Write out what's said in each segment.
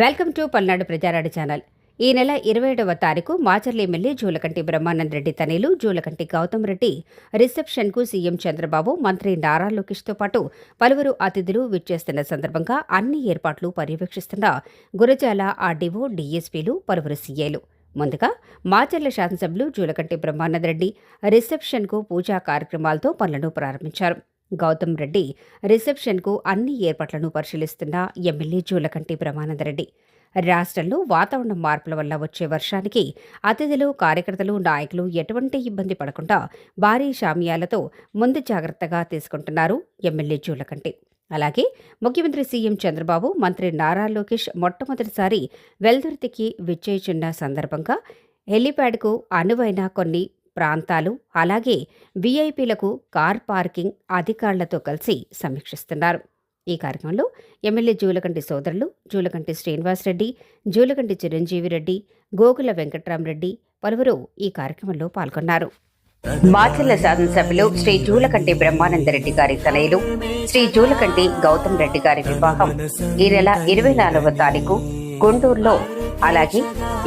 Welcome to Palnadu ప్రజారాడు channel. ఈ నెల ఇరవై ఏడవ తారీఖు మాచర్ల ఎమ్మెల్యే జూలకంటి బ్రహ్మానంద రెడ్డి తనయులు జూలకంటి గౌతమ్ రెడ్డి రిసెప్షన్కు సీఎం చంద్రబాబు మంత్రి నారా లోకేష్తో పాటు పలువురు అతిథులు విచ్చేస్తున్న సందర్భంగా అన్ని ఏర్పాట్లు పర్యవేక్షిస్తున్న గురజాల ఆర్డీఓ డీఎస్పీలు పలువురు సీఏలు. ముందుగా మాచర్ల శాసనసభ్యులు జూలకంటి బ్రహ్మానంద రెడ్డి రిసెప్షన్కు పూజా కార్యక్రమాలతో పనులను ప్రారంభించారు. గౌతమ్ రెడ్డి రిసెప్షన్కు అన్ని ఏర్పాట్లను పరిశీలిస్తున్న ఎమ్మెల్యే జూలకంటి బ్రహ్మానందరెడ్డి రాష్ట్రంలో వాతావరణ మార్పుల వల్ల వచ్చే వర్షానికి అతిథులు కార్యకర్తలు నాయకులు ఎటువంటి ఇబ్బంది పడకుండా భారీ షామియాలతో ముందు జాగ్రత్తగా తీసుకుంటున్నారు ఎమ్మెల్యే జూలకంటి. అలాగే ముఖ్యమంత్రి సీఎం చంద్రబాబు మంత్రి నారా లోకేష్ మొట్టమొదటిసారి వెల్దుర్తికి విచ్చేయుచున్న సందర్భంగా హెలీప్యాడ్కు అనువైన కొన్ని ప్రాంతాలు అలాగే వీఐపీలకు కార్ పార్కింగ్ అధికారులతో కలిసి సమీక్షిస్తున్నారు. ఈ కార్యక్రమంలో ఎమ్మెల్యే జూలకంటి సోదరులు జూలకంటి శ్రీనివాసరెడ్డి జూలకంటి చిరంజీవి రెడ్డి గోకుల వెంకట్రామరెడ్డి పలువురు ఈ కార్యక్రమంలో పాల్గొన్నారు. మాచర్ల శాసనసభ్యులు శ్రీ జూలకంటి బ్రహ్మానందరెడ్డి గారి తనయులు శ్రీ జూలకంటి గౌతమ్ రెడ్డి గారి వివాహం ఈ నెల ఇరవై నాలుగవ తారీఖు గుంటూరులో అలాగే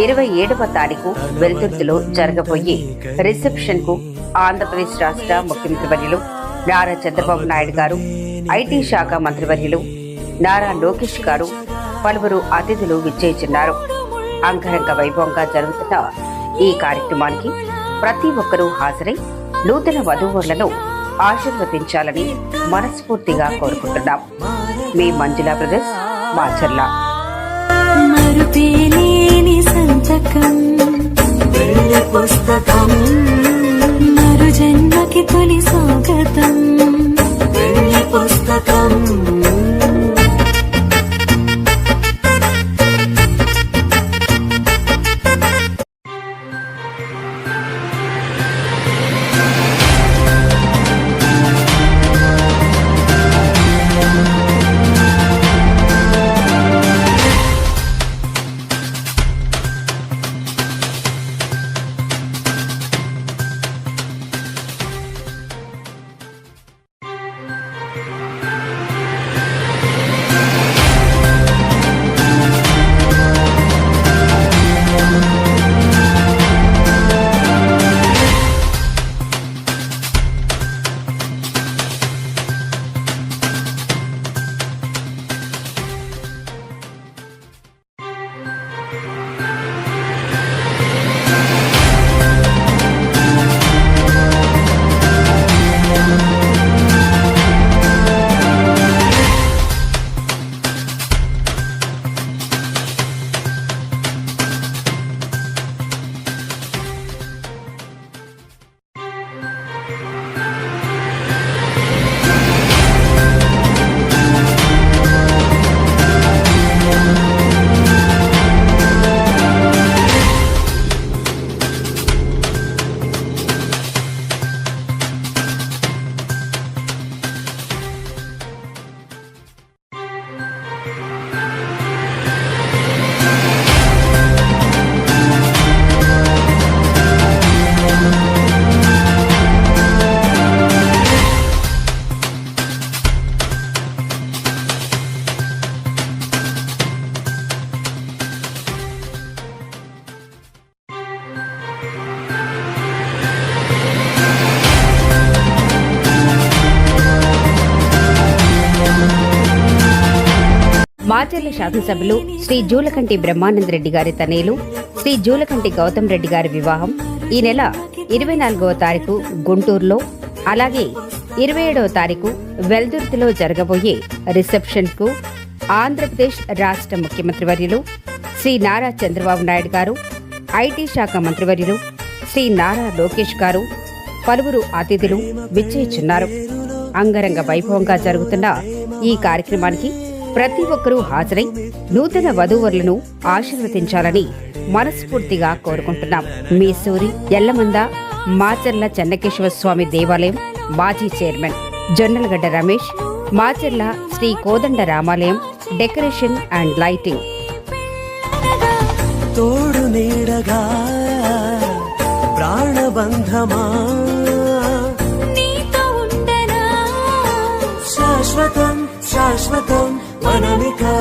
ఇరవై ఏడవ తారీఖు వెల్దుర్తిలో జరగబోయే రిసెప్షన్కు ఆంధ్రప్రదేశ్ రాష్ట్ర ముఖ్యమంత్రివర్యులు నారా చంద్రబాబు నాయుడు గారు ఐటీ శాఖ మంత్రివర్యులు నారా లోకేష్ గారు పలువురు అతిథులు విచ్చేస్తున్నారు. అంగరంగ వైభవంగా జరుగుతున్న ఈ కార్యక్రమానికి ప్రతి ఒక్కరూ హాజరై నూతన వధూవరులను ఆశీర్వదించాలని మనస్ఫూర్తిగా కోరుకుంటున్నాం. మీ మంజులా బ్రదర్స్ మాచర్లా. మరుపేలేని సంతకం పుస్తకం. మరు జన్మకి తొలి స్వాగతం. మాచర్ల శాసనసభ్యులు శ్రీ జూలకంటి బ్రహ్మానందరెడ్డి గారి తనయులు శ్రీ జూలకంటి గౌతమ్ రెడ్డి గారి వివాహం ఈ నెల ఇరవై నాలుగవ తారీఖు గుంటూరులో అలాగే ఇరవై ఏడవ తారీఖు వెల్దుర్తిలో జరగబోయే రిసెప్షన్కు ఆంధ్రప్రదేశ్ రాష్ట్ర ముఖ్యమంత్రి వర్యులు శ్రీ నారా చంద్రబాబు నాయుడు గారు ఐటీ శాఖ మంత్రివర్యులు శ్రీ నారా లోకేష్ గారు పలువురు అతిథులు విచ్చేయుచున్నారు అంగరంగ వైభవంగా జరుగుతున్న ఈ కార్యక్రమానికి ప్రతి ఒక్కరూ హాజరై నూతన వధూవరులను ఆశీర్వదించాలని మనస్ఫూర్తిగా కోరుకుంటున్నాం. మీ సూరి ఎల్లమంద మాచర్ల చెన్నకేశ్వర స్వామి దేవాలయం మాజీ చైర్మన్ జొన్నలగడ్డ రమేష్ మాచర్ల శ్రీ కోదండ రామాలయం డెకరేషన్ అండ్ లైటింగ్. తోడు నీడగా ప్రాణబంధమా? నీతో ఉండనా? శాశ్వతం శాశ్వతం. మనమికా